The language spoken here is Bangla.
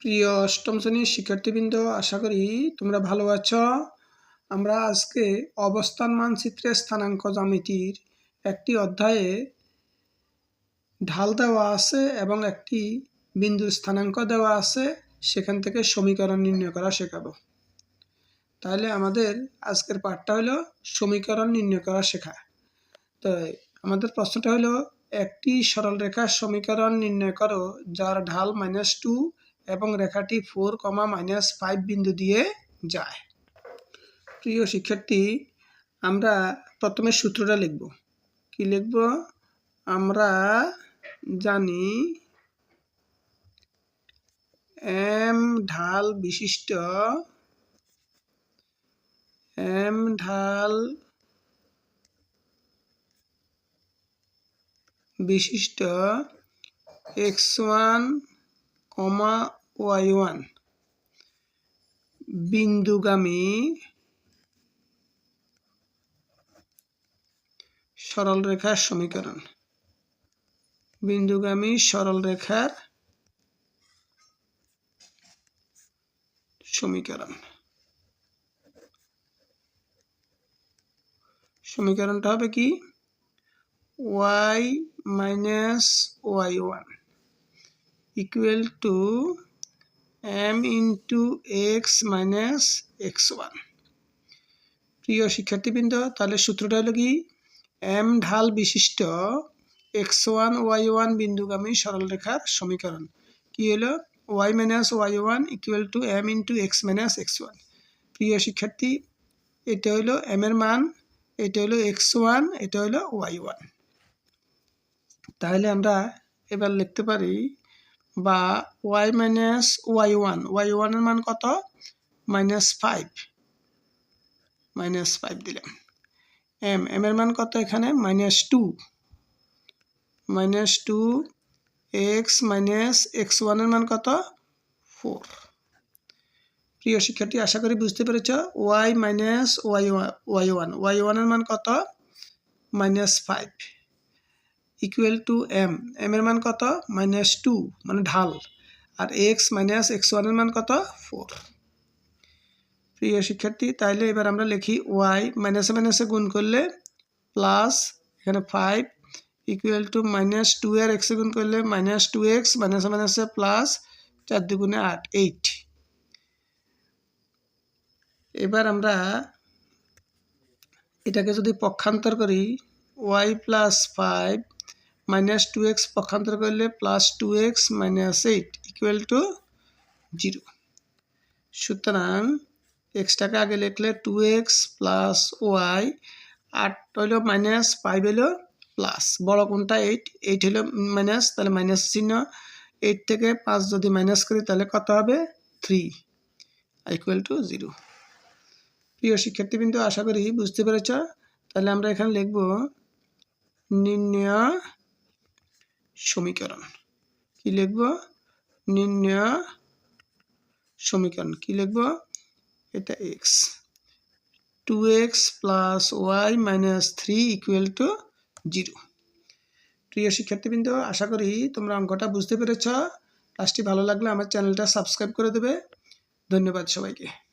প্রিয় অষ্টম শ্রেণির শিক্ষার্থীবৃন্দ, আশা করি তোমরা ভালো আছো। আমরা আজকে অবস্থান মানচিত্রের স্থানাঙ্ক জ্যামিতির একটি অধ্যায়ে ঢাল দেওয়া আছে এবং একটি বিন্দুর স্থানাঙ্ক দেওয়া আছে। সেখান থেকে সমীকরণ নির্ণয় করা শেখাবো। তাহলে আমাদের আজকের পাঠটা হলো সমীকরণ নির্ণয় করা শেখা। তো আমাদের প্রশ্নটা হলো, একটি সরল রেখার সমীকরণ নির্ণয় করো, যার ঢাল মাইনাস টু এবং রেখাটি ফোর কমা মাইনাস ফাইভ বিন্দু দিয়ে যায়। প্রিয় শিক্ষার্থী, আমরা প্রথমে সূত্রটা লিখব। কি লিখব? আমরা জানি এম ঢাল বিশিষ্ট, এম ঢাল বিশিষ্ট x one comma y one. বিন্দুগামী সরল রেখার সমীকরণ। বিন্দুগামী সরল রেখার সমীকরণ। সমীকরণটা হবে কি? Minus Y one equal to M into X minus X one প্রিয় শিক্ষার্থীবৃন্দ, তাহলে সূত্রটা হলো কি? এম ঢাল বিশিষ্ট এক্স ওয়ান ওয়াই ওয়ান বিন্দুগামী সরলরেখার সমীকরণ। কি হলো? Y minus y one equal to m into x minus x one প্রিয় শিক্ষার্থী, এটা হলো এম এর মান, এটা হলো এক্স ওয়ান এটা হলো ওয়াই ওয়ান তাহলে আমরা এবার লিখতে পারি বা y minus y one y ওয়ানের মান কত? মাইনাস ফাইভ মাইনাস ফাইভ দিলাম। এম এম এর মান কত এখানে? Minus two minus two x minus x ওয়ানের মান কত? ফোর প্রিয় শিক্ষার্থী, আশা করি বুঝতে পেরেছ y minus y y one y ওয়ানের মান কত? Minus five equal to m m এর মান কত? মাইনাস টু মানে ঢাল। আর এক্স মাইনাস এক্স ওয়ানের মান কত? ফোর প্রিয় শিক্ষার্থী, তাইলে এবার আমরা লিখি ওয়াই মাইনাসে মাইনাসে গুণ করলে প্লাস এখানে five equal to minus two এর এক্সে গুণ করলে মাইনাস টু এক্স মাইনাসে মাইনাসে প্লাস চার দুগুণে আট এইট এবার আমরা এটাকে যদি পক্ষান্তর করি y plus five minus two x পক্ষান্তর করলে plus two x minus eight equal to zero সুতরাং এক্সটাকে আগে লিখলে টু এক্স প্লাস ওয়াই আট হইল মাইনাস ফাইভ হইল প্লাস বড় কোনটা? এইট এইট হইল মাইনাস তাহলে মাইনাস চিহ্ন। এইট থেকে পাঁচ যদি মাইনাস করি, তাহলে কত হবে? থ্রি ইকুয়াল টু জিরো প্রিয় শিক্ষার্থীবৃন্দ, আশা করি বুঝতে পেরেছ। তাহলে আমরা এখানে লিখব নির্ণয় সমীকরণ। কি লিখব? নির্ণয় সমীকরণ। কি লিখব? এটা x two x plus y minus three equal to zero প্রিয় শিক্ষার্থীবৃন্দ, আশা করি তোমরা অঙ্কটা বুঝতে পেরেছ। ক্লাসটি ভালো লাগলে আমার চ্যানেলটা সাবস্ক্রাইব করে দেবে। ধন্যবাদ সবাইকে।